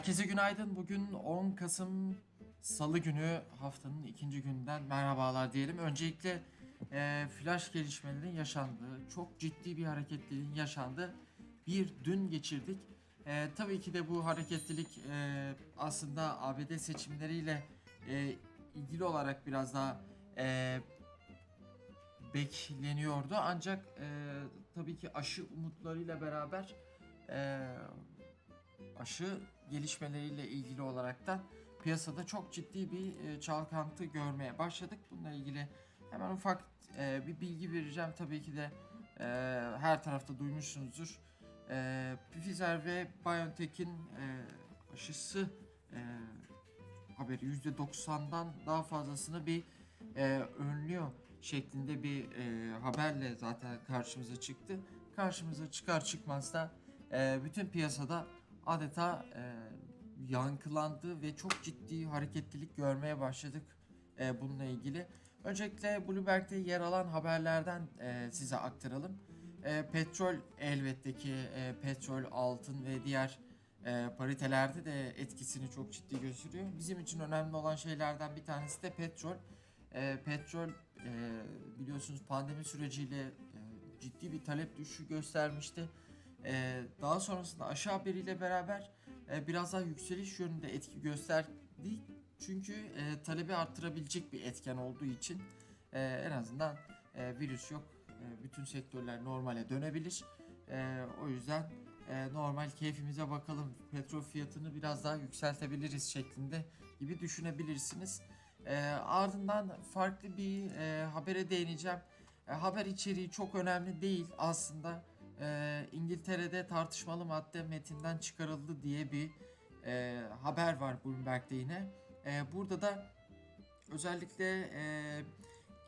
Herkese günaydın. Bugün 10 Kasım Salı günü haftanın ikinci günden merhabalar diyelim. Öncelikle e, flash gelişmelerin yaşandığı, çok ciddi bir hareketliliğin yaşandığı bir dün geçirdik. E, tabii ki de bu hareketlilik e, aslında ABD seçimleriyle e, ilgili olarak biraz daha e, bekleniyordu. Ancak e, tabii ki aşı umutlarıyla beraber e, aşı gelişmeleriyle ilgili olaraktan piyasada çok ciddi bir e, çalkantı görmeye başladık. Bununla ilgili hemen ufak e, bir bilgi vereceğim. Tabii ki de e, her tarafta duymuşsunuzdur. Pfizer ve BioNTech'in aşısı haberi %90'dan daha fazlasını bir önlüyor şeklinde bir haberle zaten karşımıza çıktı. Karşımıza çıkar çıkmaz da bütün piyasada adeta e, yankılandı ve çok ciddi hareketlilik görmeye başladık e, bununla ilgili. Öncelikle Bloomberg'de yer alan haberlerden e, size aktaralım. E, petrol elbette ki e, petrol, altın ve diğer e, paritelerde de etkisini çok ciddi gösteriyor. Bizim için önemli olan şeylerden bir tanesi de petrol. E, petrol e, biliyorsunuz pandemi süreciyle e, ciddi bir talep düşüşü göstermişti. E, daha sonrasında aşı haberiyle beraber e, biraz daha yükseliş yönünde etki gösterdi. Çünkü e, talebi arttırabilecek bir etken olduğu için e, en azından e, virüs yok. E, bütün sektörler normale dönebilir. E, o yüzden e, normal keyfimize bakalım. Petrol fiyatını biraz daha yükseltebiliriz şeklinde gibi düşünebilirsiniz. E, ardından farklı bir e, habere değineceğim. E, haber içeriği çok önemli değil aslında. E, İngiltere'de tartışmalı madde metinden çıkarıldı diye bir e, haber var Bloomberg'de yine. E, burada da özellikle e,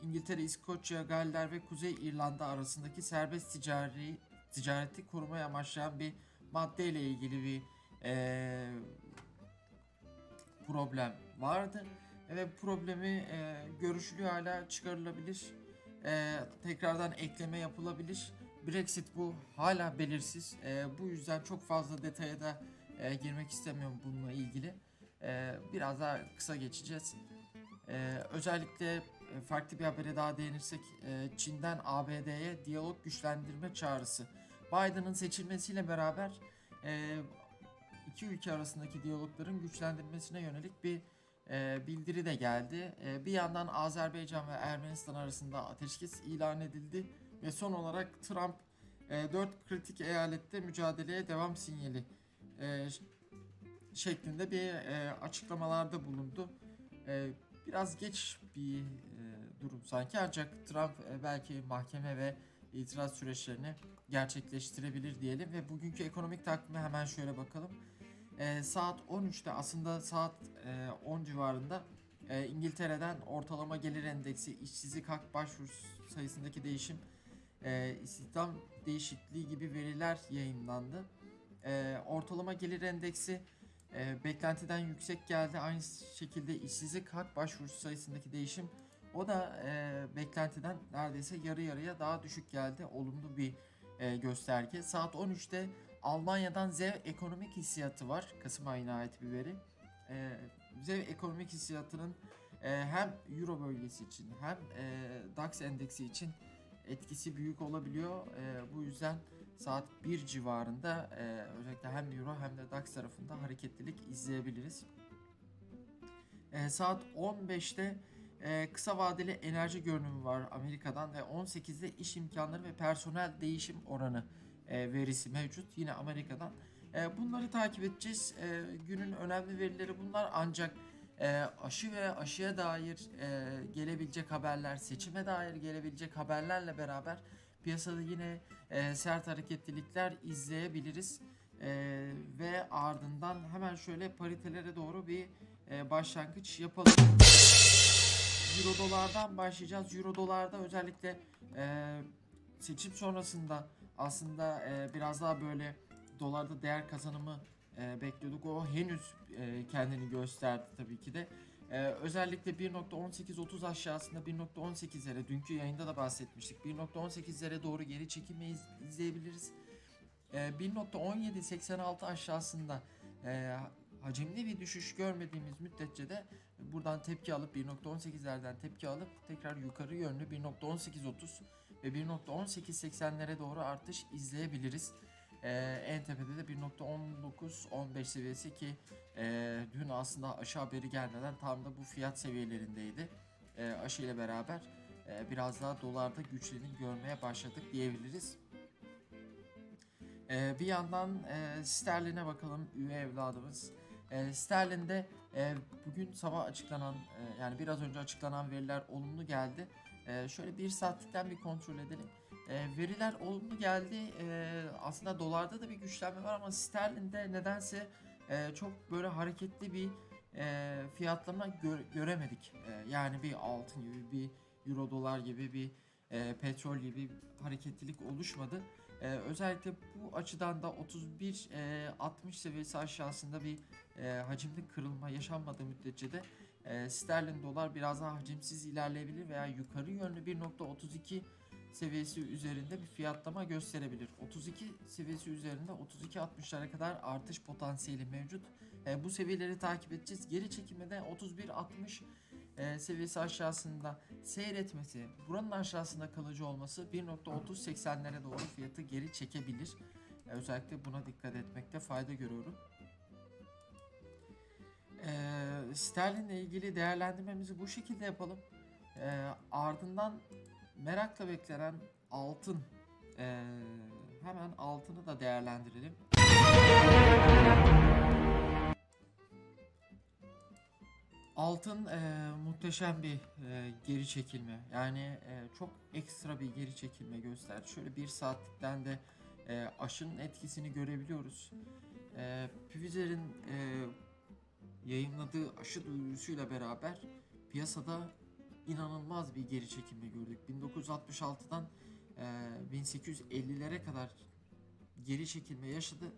İngiltere, İskoçya, Galler ve Kuzey İrlanda arasındaki serbest ticari ticareti korumaya amaçlayan bir maddeyle ilgili bir e, problem vardı ve bu problemi e, görüşülüyor hala çıkarılabilir. E, tekrardan ekleme yapılabilir. Brexit bu hala belirsiz. E, bu yüzden çok fazla detaya da e, girmek istemiyorum bununla ilgili. E, biraz daha kısa geçeceğiz. E, özellikle farklı bir habere daha değinirsek e, Çin'den ABD'ye diyalog güçlendirme çağrısı. Biden'ın seçilmesiyle beraber e, iki ülke arasındaki diyalogların güçlendirilmesine yönelik bir e, bildiri de geldi. E, bir yandan Azerbaycan ve Ermenistan arasında ateşkes ilan edildi ve son olarak Trump e, 4 kritik eyalette mücadeleye devam sinyali e, şeklinde bir e, açıklamalarda bulundu. E, biraz geç bir e, durum sanki ancak Trump e, belki mahkeme ve itiraz süreçlerini gerçekleştirebilir diyelim ve bugünkü ekonomik takvime hemen şöyle bakalım. E, saat 13'te aslında saat e, 10 civarında e, İngiltere'den ortalama gelir endeksi, işsizlik hak başvuru sayısındaki değişim, e, istihdam değişikliği gibi veriler yayınlandı. E, ortalama gelir endeksi e, beklentiden yüksek geldi. Aynı şekilde işsizlik hak başvurusu sayısındaki değişim o da e, beklentiden neredeyse yarı yarıya daha düşük geldi. Olumlu bir e, gösterge. Saat 13'te Almanya'dan ZEV ekonomik hissiyatı var. Kasım ayına ait bir veri. E, ZEV ekonomik hissiyatının e, hem Euro bölgesi için hem e, DAX endeksi için etkisi büyük olabiliyor. E, bu yüzden saat 1 civarında e, özellikle hem Euro hem de DAX tarafında hareketlilik izleyebiliriz. E, saat 15'te e, kısa vadeli enerji görünümü var Amerika'dan ve 18'de iş imkanları ve personel değişim oranı e, verisi mevcut yine Amerika'dan. E, bunları takip edeceğiz. E, günün önemli verileri bunlar ancak e, aşı ve aşıya dair e, gelebilecek haberler, seçime dair gelebilecek haberlerle beraber piyasada yine e, sert hareketlilikler izleyebiliriz. E, ve ardından hemen şöyle paritelere doğru bir e, başlangıç yapalım. Euro dolardan başlayacağız. Euro dolarda özellikle e, seçim sonrasında aslında e, biraz daha böyle dolarda değer kazanımı e, bekliyorduk. O henüz e, kendini gösterdi tabii ki de. E, özellikle 1.18.30 aşağısında 1.18'lere dünkü yayında da bahsetmiştik. 1.18'lere doğru geri çekilme iz- izleyebiliriz. E, 1.1786 aşağısında e, hacimli bir düşüş görmediğimiz müddetçe de buradan tepki alıp 1.18'lerden tepki alıp tekrar yukarı yönlü 1.1830 ve 1.1880'lere doğru artış izleyebiliriz. Ee, en tepede de 1.19-15 seviyesi ki e, dün aslında aşı haberi gelmeden tam da bu fiyat seviyelerindeydi. E, aşı ile beraber e, biraz daha dolarda güçlerini görmeye başladık diyebiliriz. E, bir yandan e, sterline bakalım üye evladımız. E, sterlinde e, bugün sabah açıklanan e, yani biraz önce açıklanan veriler olumlu geldi. E, şöyle bir saatlikten bir kontrol edelim. E, veriler olumlu geldi. E, aslında dolarda da bir güçlenme var ama sterlinde nedense e, çok böyle hareketli bir e, fiyatlama gö- göremedik. E, yani bir altın gibi bir euro dolar gibi bir e, petrol gibi hareketlilik oluşmadı. E, özellikle bu açıdan da 31 e, 60 seviyesi aşağısında bir e, hacimli kırılma yaşanmadığı müddetçe de e, sterlin dolar biraz daha hacimsiz ilerleyebilir veya yukarı yönlü 1.32 seviyesi üzerinde bir fiyatlama gösterebilir. 32 seviyesi üzerinde 32.60'lara kadar artış potansiyeli mevcut. E, bu seviyeleri takip edeceğiz. Geri çekilmede 31.60 e, seviyesi aşağısında seyretmesi, buranın aşağısında kalıcı olması 1.30-80'lere doğru fiyatı geri çekebilir. E, özellikle buna dikkat etmekte fayda görüyorum. E, sterlinle ilgili değerlendirmemizi bu şekilde yapalım. E, ardından merakla beklenen altın. E, hemen altını da değerlendirelim. Altın e, muhteşem bir e, geri çekilme. Yani e, çok ekstra bir geri çekilme gösterdi. Şöyle bir saatlikten de e, aşının etkisini görebiliyoruz. E, Pfizer'in e, yayınladığı aşı duyurusuyla beraber piyasada inanılmaz bir geri çekilme gördük. 1966'dan e, 1850'lere kadar geri çekilme yaşadı.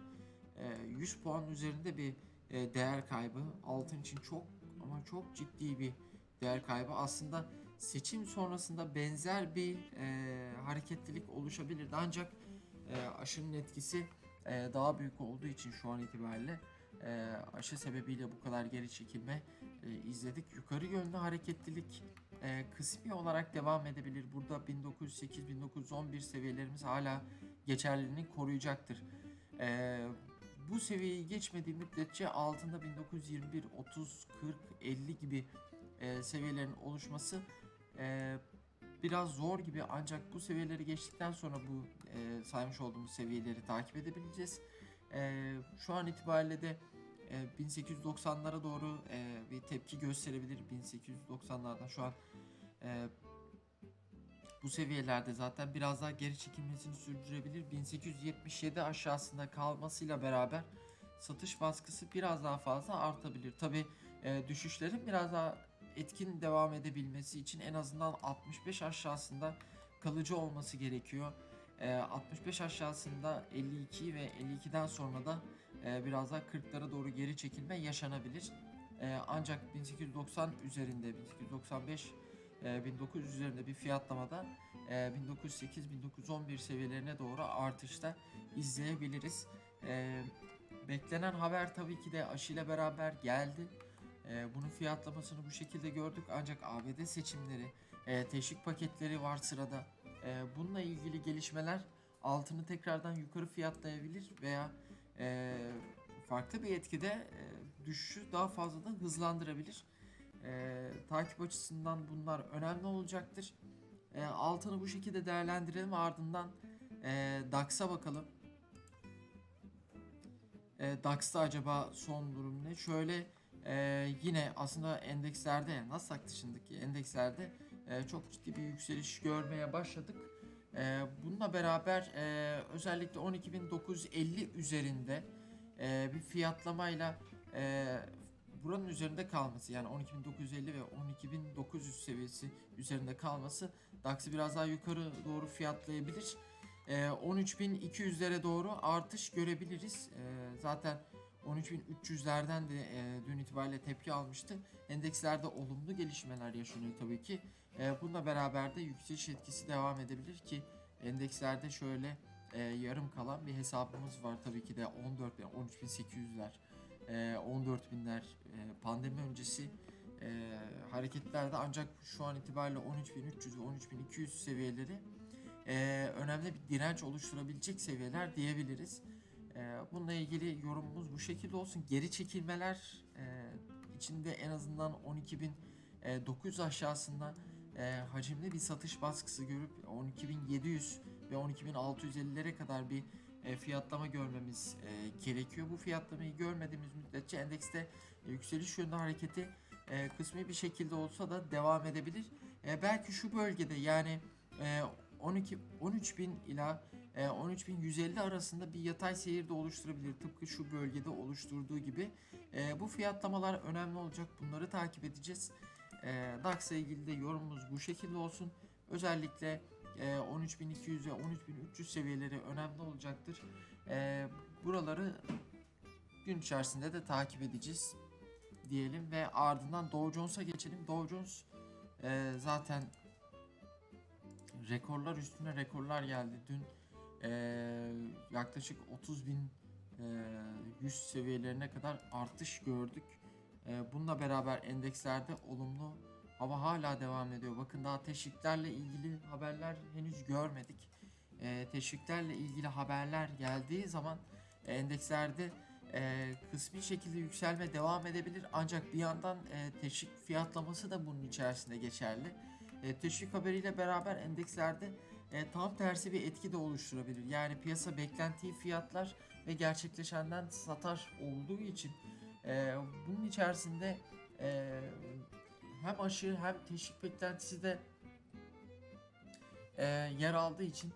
E, 100 puan üzerinde bir e, değer kaybı. Altın için çok ama çok ciddi bir değer kaybı. Aslında seçim sonrasında benzer bir e, hareketlilik oluşabilirdi. Ancak e, aşının etkisi e, daha büyük olduğu için şu an itibariyle e, aşı sebebiyle bu kadar geri çekilme e, izledik. Yukarı yönlü hareketlilik e, kısmi olarak devam edebilir. Burada 1908-1911 seviyelerimiz hala geçerliliğini koruyacaktır. E, bu seviyeyi geçmediği müddetçe altında 1921, 30, 40, 50 gibi e, seviyelerin oluşması e, biraz zor gibi ancak bu seviyeleri geçtikten sonra bu e, saymış olduğumuz seviyeleri takip edebileceğiz. E, şu an itibariyle de e, 1890'lara doğru e, bir tepki gösterebilir. 1890'lardan şu an e, bu seviyelerde zaten biraz daha geri çekilmesini sürdürebilir. 1877 aşağısında kalmasıyla beraber satış baskısı biraz daha fazla artabilir. Tabi düşüşlerin biraz daha etkin devam edebilmesi için en azından 65 aşağısında kalıcı olması gerekiyor. E, 65 aşağısında 52 ve 52'den sonra da e, biraz daha 40'lara doğru geri çekilme yaşanabilir. E, ancak 1890 üzerinde 1895 e, 1900 üzerinde bir fiyatlamada e, 1908-1911 seviyelerine doğru artışta izleyebiliriz. E, beklenen haber tabii ki de aşıyla beraber geldi. E, bunun fiyatlamasını bu şekilde gördük ancak ABD seçimleri, e, teşvik paketleri var sırada. E, bununla ilgili gelişmeler altını tekrardan yukarı fiyatlayabilir veya e, farklı bir etkide e, düşüşü daha fazla da hızlandırabilir. E, takip açısından bunlar önemli olacaktır. E, altını bu şekilde değerlendirelim ardından e, DAX'a bakalım. E, DAX'ta acaba son durum ne? Şöyle e, yine aslında endekslerde Nasdaq dışındaki endekslerde e, çok ciddi bir yükseliş görmeye başladık. E, bununla beraber e, özellikle 12.950 üzerinde e, bir fiyatlamayla e, buranın üzerinde kalması yani 12.950 ve 12.900 seviyesi üzerinde kalması DAX'ı biraz daha yukarı doğru fiyatlayabilir. E, 13.200'lere doğru artış görebiliriz. E, zaten 13.300'lerden de e, dün itibariyle tepki almıştı. Endekslerde olumlu gelişmeler yaşanıyor tabii ki. E, bununla beraber de yükseliş etkisi devam edebilir ki endekslerde şöyle e, yarım kalan bir hesabımız var tabii ki de 14 bin, 13.800'ler, e, 14 binler e, pandemi öncesi e, hareketlerde ancak şu an itibariyle 13.300 ve 13.200 seviyeleri e, önemli bir direnç oluşturabilecek seviyeler diyebiliriz. Bununla ilgili yorumumuz bu şekilde olsun. Geri çekilmeler içinde en azından 12.900 aşağısında hacimli bir satış baskısı görüp 12.700 ve 12.650'lere kadar bir e, fiyatlama görmemiz e, gerekiyor. Bu fiyatlamayı görmediğimiz müddetçe endekste e, yükseliş yönünde hareketi kısmi bir şekilde olsa da devam edebilir. Belki şu bölgede yani e, 12 13.000 ila e, 13.150 arasında bir yatay seyir de oluşturabilir. Tıpkı şu bölgede oluşturduğu gibi. Bu fiyatlamalar önemli olacak. Bunları takip edeceğiz. DAX'la ilgili de yorumumuz bu şekilde olsun. Özellikle 13.200 ve 13.300 seviyeleri önemli olacaktır. E, buraları gün içerisinde de takip edeceğiz diyelim ve ardından Dow Jones'a geçelim. Dow Jones e, zaten rekorlar üstüne rekorlar geldi. Dün e, yaklaşık 30 bin e, 100 seviyelerine kadar artış gördük. Bununla beraber endekslerde olumlu hava hala devam ediyor. Bakın daha teşviklerle ilgili haberler henüz görmedik. E, teşviklerle ilgili haberler geldiği zaman endekslerde e, kısmi şekilde yükselme devam edebilir. Ancak bir yandan e, teşvik fiyatlaması da bunun içerisinde geçerli. E, teşvik haberiyle beraber endekslerde e, tam tersi bir etki de oluşturabilir. Yani piyasa beklentiyi fiyatlar ve gerçekleşenden satar olduğu için e, bunun içerisinde e, hem aşı hem teşvik beklentisi de e, yer aldığı için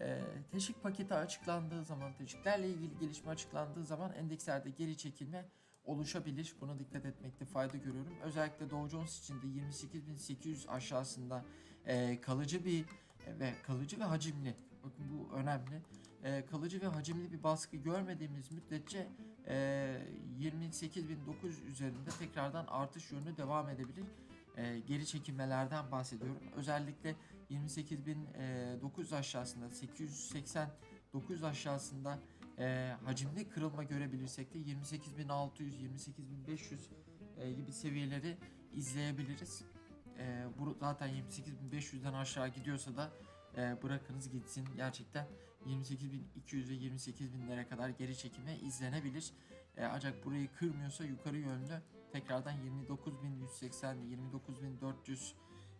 e, teşvik paketi açıklandığı zaman, teşviklerle ilgili gelişme açıklandığı zaman endekslerde geri çekilme oluşabilir. Buna dikkat etmekte fayda görüyorum. Özellikle Dow Jones için de 28.800 aşağısında e, kalıcı bir ve kalıcı ve hacimli. Bakın bu önemli. E, kalıcı ve hacimli bir baskı görmediğimiz müddetçe e, 28.900 üzerinde tekrardan artış yönü devam edebilir. E, geri çekilmelerden bahsediyorum. Özellikle 28.900 aşağısında 889 aşağısında e, hacimli kırılma görebilirsek de 28.600 28.500 e, gibi seviyeleri izleyebiliriz. E, bu zaten 28.500'den aşağı gidiyorsa da e, bırakınız gitsin. Gerçekten 28.200 ve 28.000'lere kadar geri çekime izlenebilir. E, ancak burayı kırmıyorsa yukarı yönlü tekrardan 29.180, 29.400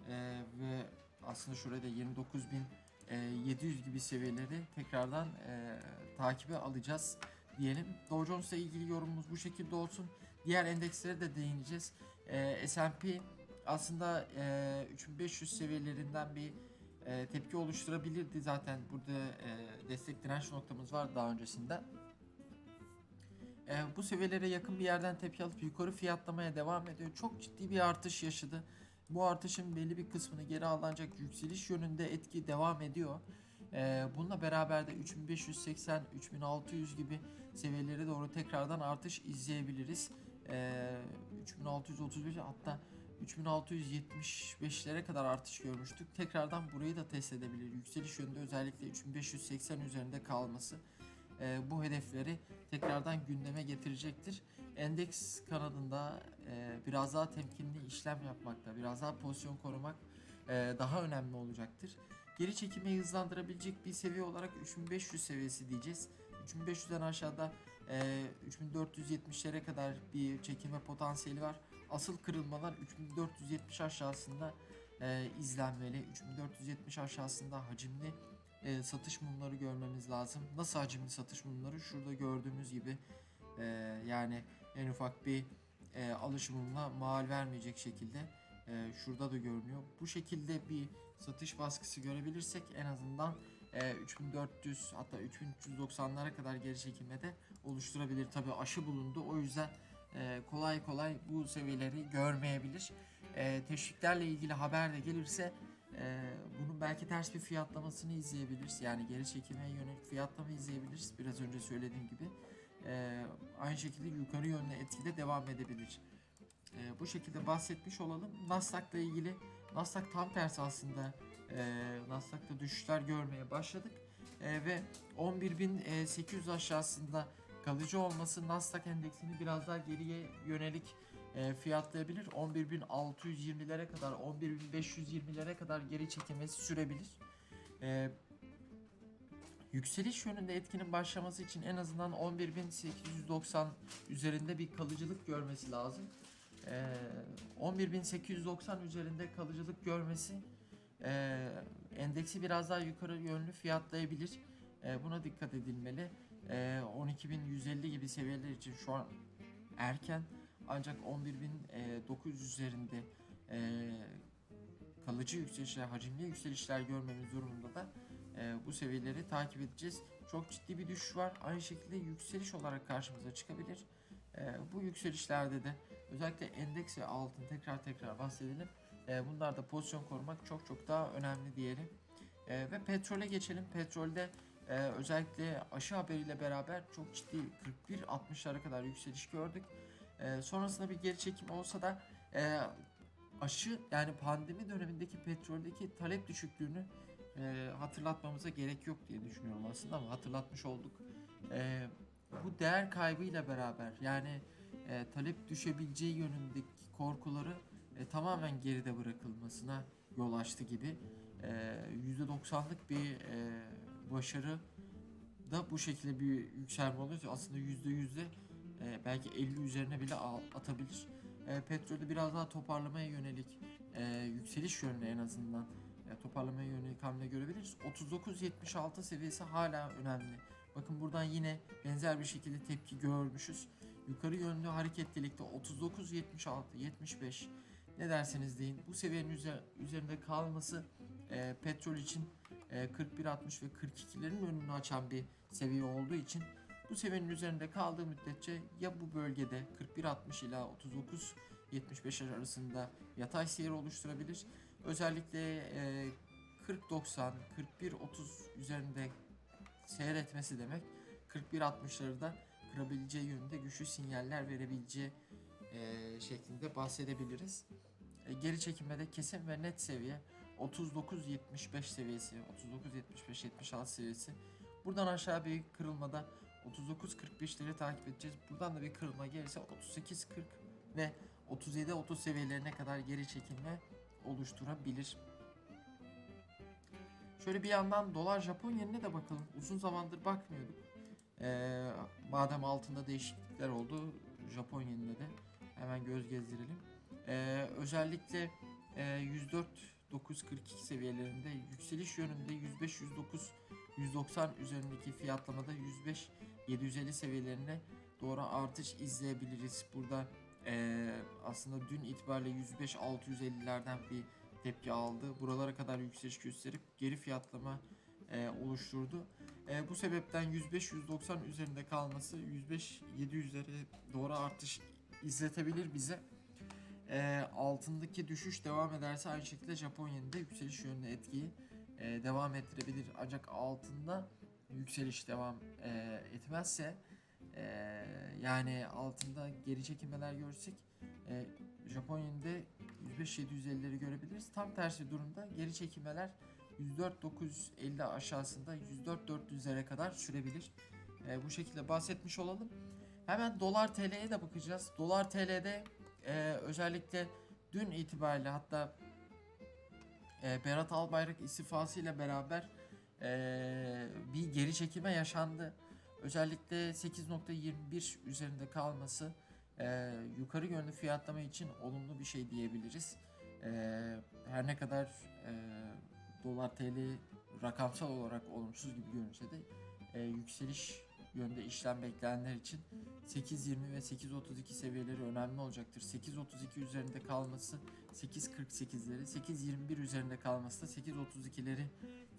e, ve aslında şurada 29.700 gibi seviyeleri tekrardan e, takibe alacağız diyelim. Dow Jones'la ilgili yorumumuz bu şekilde olsun. Diğer endekslere de değineceğiz. E, S&P aslında e, 3500 seviyelerinden bir e, tepki oluşturabilirdi. Zaten burada e, destek direnç noktamız var daha öncesinde. E, bu seviyelere yakın bir yerden tepki alıp yukarı fiyatlamaya devam ediyor. Çok ciddi bir artış yaşadı. Bu artışın belli bir kısmını geri ancak yükseliş yönünde etki devam ediyor. E, bununla beraber de 3580, 3600 gibi seviyelere doğru tekrardan artış izleyebiliriz. E, 3635 hatta 3675'lere kadar artış görmüştük. Tekrardan burayı da test edebilir. Yükseliş yönünde özellikle 3580 üzerinde kalması e, bu hedefleri tekrardan gündeme getirecektir. Endeks kanadında e, biraz daha temkinli işlem yapmakta, biraz daha pozisyon korumak e, daha önemli olacaktır. Geri çekimi hızlandırabilecek bir seviye olarak 3500 seviyesi diyeceğiz. 3500'den aşağıda e, 3470'lere kadar bir çekilme potansiyeli var. Asıl kırılmalar 3470 aşağısında e, izlenmeli. 3470 aşağısında hacimli e, satış mumları görmemiz lazım. Nasıl hacimli satış mumları? Şurada gördüğümüz gibi e, yani en ufak bir e, alış mumuna mal vermeyecek şekilde e, şurada da görünüyor. Bu şekilde bir satış baskısı görebilirsek en azından e, 3400 hatta 3390'lara kadar geri çekilmede oluşturabilir. Tabi aşı bulundu o yüzden e, kolay kolay bu seviyeleri görmeyebilir. E, teşviklerle ilgili haber de gelirse e, bunun belki ters bir fiyatlamasını izleyebiliriz. Yani geri çekime yönelik fiyatlama izleyebiliriz. Biraz önce söylediğim gibi. aynı şekilde yukarı yönlü etkide devam edebilir. Bu şekilde bahsetmiş olalım. Nasdaq'la ilgili Nasdaq tam tersi aslında e, Nasdaq'ta düşüşler görmeye başladık ve 11.800 aşağısında kalıcı olması Nasdaq endeksini biraz daha geriye yönelik e, fiyatlayabilir. 11.620'lere kadar 11.520'lere kadar geri çekilmesi sürebilir. E, yükseliş yönünde etkinin başlaması için en azından 11.890 üzerinde bir kalıcılık görmesi lazım. Ee, 11.890 üzerinde kalıcılık görmesi e, endeksi biraz daha yukarı yönlü fiyatlayabilir. E, buna dikkat edilmeli. E, 12.150 gibi seviyeler için şu an erken ancak 11.900 üzerinde e, kalıcı yükselişler, hacimli yükselişler görmemiz durumunda da e, bu seviyeleri takip edeceğiz. Çok ciddi bir düşüş var. Aynı şekilde yükseliş olarak karşımıza çıkabilir. E, bu yükselişlerde de özellikle endeks ve altın tekrar tekrar bahsedelim. E, bunlarda pozisyon korumak çok çok daha önemli diyelim. E, ve petrole geçelim. Petrolde e, özellikle aşı haberiyle beraber çok ciddi 41-60'lara kadar yükseliş gördük. E, sonrasında bir geri çekim olsa da e, aşı yani pandemi dönemindeki petroldeki talep düşüklüğünü e, hatırlatmamıza gerek yok diye düşünüyorum aslında ama hatırlatmış olduk. E, bu değer kaybıyla beraber yani e, talep düşebileceği yönündeki korkuları e, tamamen geride bırakılmasına yol açtı gibi. E, %90'lık bir e, başarı da bu şekilde bir yükselme oluyor. Aslında %100'de e, belki 50 üzerine bile atabilir. E, petrolde biraz daha toparlamaya yönelik e, yükseliş yönlü en azından e, toparlamaya yönelik hamle görebiliriz. 39.76 seviyesi hala önemli. Bakın buradan yine benzer bir şekilde tepki görmüşüz. Yukarı yönlü hareketlilikte 39.76, 75 ne derseniz deyin. Bu seviyenin üzer- üzerinde kalması e, petrol için 41.60 ve 42'lerin önünü açan bir seviye olduğu için bu seviyenin üzerinde kaldığı müddetçe ya bu bölgede 41.60 ila 39.75 arasında yatay seyir oluşturabilir. Özellikle e, 40.90, 41.30 üzerinde seyretmesi demek 41.60'ları da kırabileceği yönünde güçlü sinyaller verebileceği e, şeklinde bahsedebiliriz. E, geri çekilmede kesin ve net seviye 39.75 seviyesi, 39.75-76 seviyesi. Buradan aşağı bir kırılmada 39.45'leri takip edeceğiz. Buradan da bir kırılma gelirse 38.40 ve 37-30 seviyelerine kadar geri çekilme oluşturabilir. Şöyle bir yandan dolar Japon yenine de bakalım. Uzun zamandır bakmıyorduk. Ee, madem altında değişiklikler oldu Japon yenine de hemen göz gezdirelim. Ee, özellikle e, 104 942 seviyelerinde yükseliş yönünde 105 109 190 üzerindeki fiyatlamada 105 750 seviyelerine doğru artış izleyebiliriz. Burada e, aslında dün itibariyle 105 650'lerden bir tepki aldı. Buralara kadar yükseliş gösterip geri fiyatlama e, oluşturdu. E, bu sebepten 105-190 üzerinde kalması 105-700'lere doğru artış izletebilir bize. E, altındaki düşüş devam ederse aynı şekilde Japon yeninde yükseliş yönlü etkiyi e, devam ettirebilir. Ancak altında yükseliş devam e, etmezse e, yani altında geri çekilmeler görsek e, Japon yeninde 105-750'leri görebiliriz. Tam tersi durumda geri çekilmeler 104-950 aşağısında 104-400'lere kadar sürebilir. E, bu şekilde bahsetmiş olalım. Hemen dolar TL'ye de bakacağız. Dolar TL'de e, özellikle dün itibariyle hatta e, Berat Albayrak istifası ile beraber e, bir geri çekilme yaşandı. Özellikle 8.21 üzerinde kalması e, yukarı yönlü fiyatlama için olumlu bir şey diyebiliriz. E, her ne kadar e, dolar TL rakamsal olarak olumsuz gibi görünse de e, yükseliş yönde işlem bekleyenler için 8.20 ve 8.32 seviyeleri önemli olacaktır. 8.32 üzerinde kalması 8.48'leri, 8.21 üzerinde kalması da 8.32'leri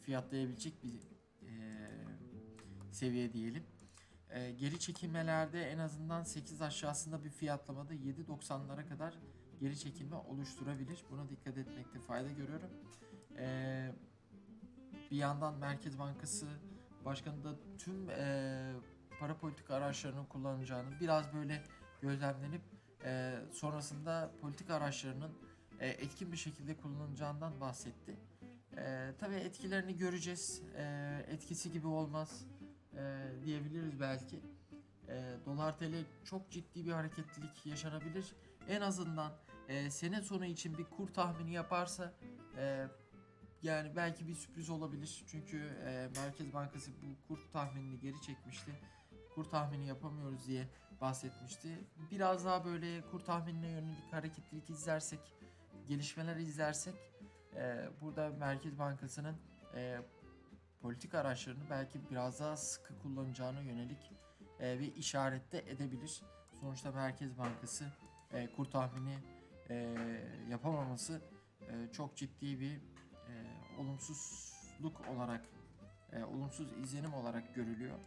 fiyatlayabilecek bir e, seviye diyelim. E, geri çekilmelerde en azından 8 aşağısında bir fiyatlamada 7.90'lara kadar geri çekilme oluşturabilir. Buna dikkat etmekte fayda görüyorum. E, bir yandan Merkez Bankası Başkanı da tüm e, para politika araçlarının kullanılacağını biraz böyle gözlemlenip e, sonrasında politika araçlarının e, etkin bir şekilde kullanılacağından bahsetti. E, tabii etkilerini göreceğiz. E, etkisi gibi olmaz e, diyebiliriz belki. E, Dolar TL çok ciddi bir hareketlilik yaşanabilir. En azından e, sene sonu için bir kur tahmini yaparsa e, yani belki bir sürpriz olabilir. Çünkü e, Merkez Bankası bu kur tahminini geri çekmişti. Kur tahmini yapamıyoruz diye bahsetmişti. Biraz daha böyle kur tahminine yönelik hareketlilik izlersek, gelişmeler izlersek e, burada Merkez Bankası'nın e, politik araçlarını belki biraz daha sıkı kullanacağına yönelik e, bir işarette edebilir. Sonuçta Merkez Bankası e, kur tahmini e, yapamaması e, çok ciddi bir olumsuzluk olarak, e, olumsuz izlenim olarak görülüyor.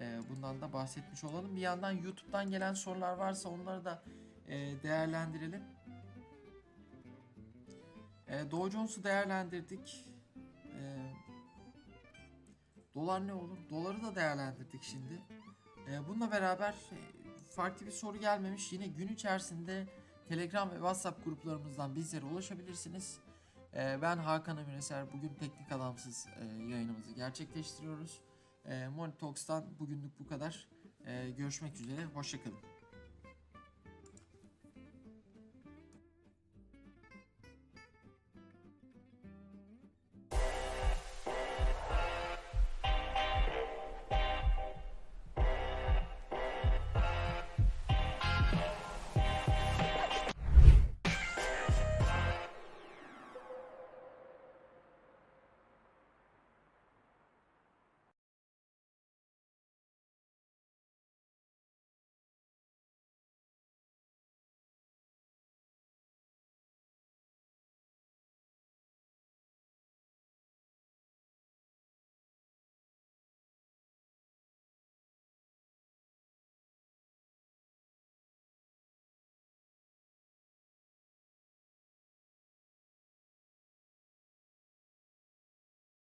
E, bundan da bahsetmiş olalım. Bir yandan YouTube'dan gelen sorular varsa onları da e, değerlendirelim. E, Dow Jones'u değerlendirdik. E, dolar ne olur? Doları da değerlendirdik şimdi. E, bununla beraber e, farklı bir soru gelmemiş. Yine gün içerisinde Telegram ve WhatsApp gruplarımızdan bizlere ulaşabilirsiniz. E, ben Hakan Emireser. Bugün teknik adamsız e, yayınımızı gerçekleştiriyoruz. E, Money Talks'tan bugünlük bu kadar. E, görüşmek üzere. Hoşçakalın.